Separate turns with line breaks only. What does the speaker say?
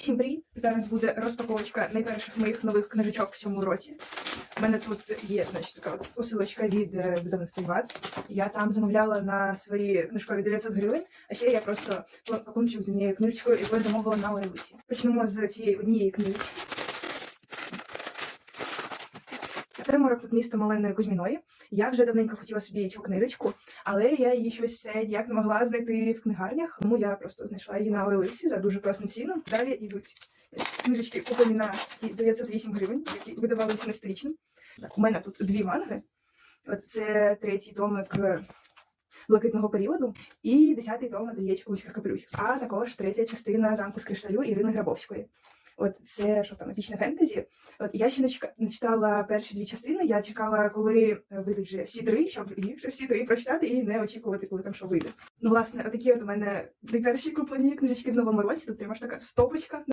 Всім привіт! Зараз буде розпаковочка найперших моїх нових книжечок в цьому році. У мене тут є значить, така от посилочка від е, видавництва Іват. Я там замовляла на свої книжкові 900 гривень, а ще я просто покончив з однією книжечкою, яку я замовила на Олевиці. Почнемо з цієї однієї книжки. Це морок місто Маленої Кузьміної. Я вже давненько хотіла собі цю книжечку, але я її щось все ніяк не могла знайти в книгарнях, тому я просто знайшла її на OLX за дуже класну ціну. Далі йдуть книжечки, куплені на ті 908 гривень, які видавалися нестрічно. Так, у мене тут дві манги. От це третій томик е, блакитного періоду і десятий том Ательє Кузьких капелюхів, а також третя частина замку з кришталю Ірини Грабовської. От це що там епічне фентезі. От я ще не, чека... читала перші дві частини. Я чекала, коли е, вийдуть вже всі три, щоб їх вже всі три прочитати і не очікувати, коли там що вийде. Ну, власне, отакі от у мене найперші куплені книжечки в новому році. Тут прямо ж така стопочка